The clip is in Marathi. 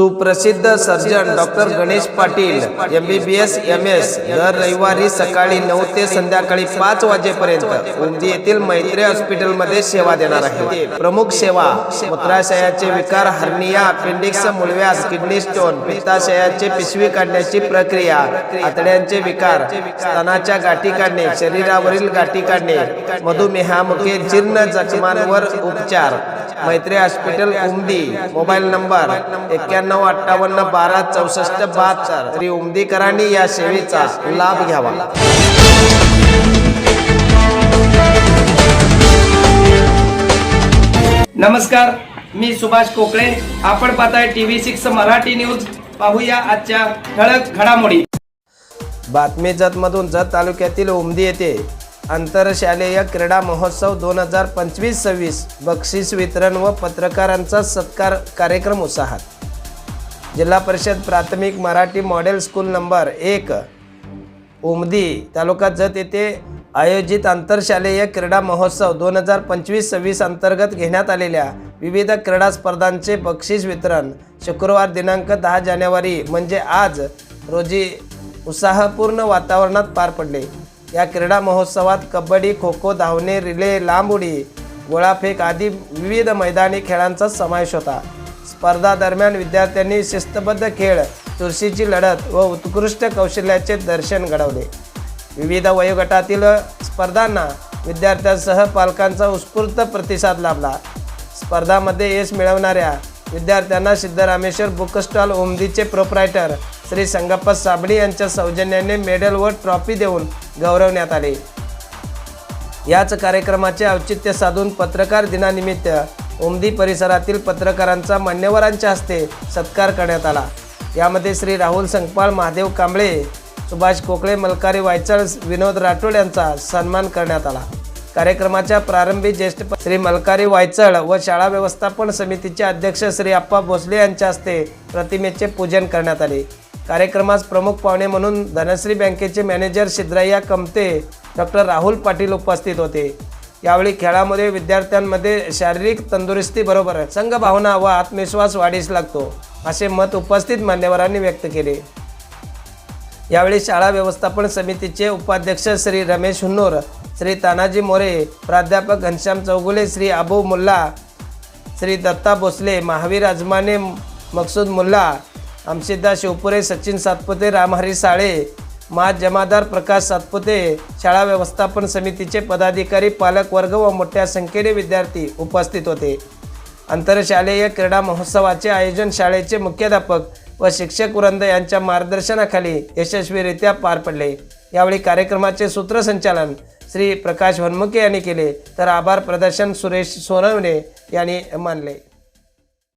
सुप्रसिद्ध surgeon doctor Ganesh Patil M B B S M S दर रविवारी सकाळी नऊ ते संध्याकाळी पाच वाजेपर्यंत उमदी येथील मैत्री हॉस्पिटलमध्ये सेवा देणार आहे. प्रमुख सेवा मूत्राशयाचे विकार हर्निया अपेंडिक्स मुळव्यास किडनी स्टोन पित्ताशयाचे पिशवी काढण्याची प्रक्रिया आतड्यांचे विकार स्तनाच्या गाठी काढणे शरीरावरील गाठी काढणे मधुमेहामुखे जीर्ण जखमांवर उपचार मैत्री हॉस्पिटल उमदी. मोबाईल नंबर एक्क्याण्णव अठ्ठावन्न बारा चौसष्ट बहात्तर. श्री उमदीकरांनी या सेवेचा लाभ घ्यावा. नमस्कार मी सुभाष कोकळे. आपण पाहताय टीव्ही सिक्स मराठी न्यूज. पाहूया आजच्या ठळक घडामोडी. बातमी जतमधून जत तालुक्यातील उमदी येथे आंतरशालेय क्रीडा महोत्सव दोन हजार पंचवीस सव्वीस बक्षीस वितरण व पत्रकारांचा सत्कार कार्यक्रम उत्साहात. जिल्हा परिषद प्राथमिक मराठी मॉडेल स्कूल नंबर एक उमदी तालुका जत येथे आयोजित आंतरशालेय क्रीडा महोत्सव दोन हजार पंचवीस सव्वीस अंतर्गत घेण्यात आलेल्या विविध क्रीडा स्पर्धांचे बक्षीस वितरण शुक्रवार दिनांक दहा जानेवारी म्हणजे आज रोजी उत्साहपूर्ण वातावरणात पार पडले. या क्रीडा महोत्सवात कबड्डी खो खो धावणे रिले लांब उडी गोळाफेक आदी विविध मैदानी खेळांचा समावेश होता. स्पर्धा दरम्यान विद्यार्थ्यांनी शिस्तबद्ध खेळ चुरशीची लढत व उत्कृष्ट कौशल्याचे दर्शन घडवले. विविध वयोगटातील स्पर्धांना विद्यार्थ्यांसह पालकांचा उत्स्फूर्त प्रतिसाद लाभला. स्पर्धामध्ये यश मिळवणाऱ्या विद्यार्थ्यांना सिद्धरामेश्वर बुक स्टॉल उमदीचे प्रोप्रायटर श्री संगप्पा साबळी यांच्या सौजन्याने मेडल व ट्रॉफी देऊन गौरवण्यात आले. याच कार्यक्रमाचे औचित्य साधून पत्रकार दिनानिमित्त उमदी परिसरातील पत्रकारांचा मान्यवरांच्या हस्ते सत्कार करण्यात आला. यामध्ये श्री राहुल संकपाळ महादेव कांबळे सुभाष कोकळे मलकारी वायचळ विनोद राठोड यांचा सन्मान करण्यात आला. कार्यक्रमाच्या प्रारंभी ज्येष्ठ श्री मलकारी वायचळ व शाळा व्यवस्थापन समितीचे अध्यक्ष श्री अप्पा भोसले यांच्या हस्ते प्रतिमेचे पूजन करण्यात आले. कार्यक्रमास प्रमुख पाहुणे म्हणून धनश्री बँकेचे मॅनेजर सिद्धराया कमते डॉक्टर राहुल पाटील उपस्थित होते. यावेळी खेळामध्ये विद्यार्थ्यांमध्ये शारीरिक तंदुरुस्तीबरोबर संघभावना व आत्मविश्वास वाढीस लागतो असे मत उपस्थित मान्यवरांनी व्यक्त केले. यावेळी शाळा व्यवस्थापन समितीचे उपाध्यक्ष श्री रमेश हुन्नूर श्री तानाजी मोरे प्राध्यापक घनश्याम चौगुले श्री अबू मुल्ला श्री दत्ता भोसले महावीर अजमाने मकसूद मुल्ला अमशिद्दा शिवपुरे सचिन सातपुते रामहरी साळे मा जमादार प्रकाश सातपुते शाळा व्यवस्थापन समितीचे पदाधिकारी पालक वर्ग व मोठ्या संख्येने विद्यार्थी उपस्थित होते. आंतरशालेय क्रीडा महोत्सवाचे आयोजन शाळेचे मुख्याध्यापक व शिक्षक वृंद यांच्या मार्गदर्शनाखाली यशस्वीरित्या पार पडले. यावेळी कार्यक्रमाचे सूत्रसंचालन श्री प्रकाश वनमुके यांनी केले. तर आभार प्रदर्शन सुरेश सोनवणे यांनी मानले.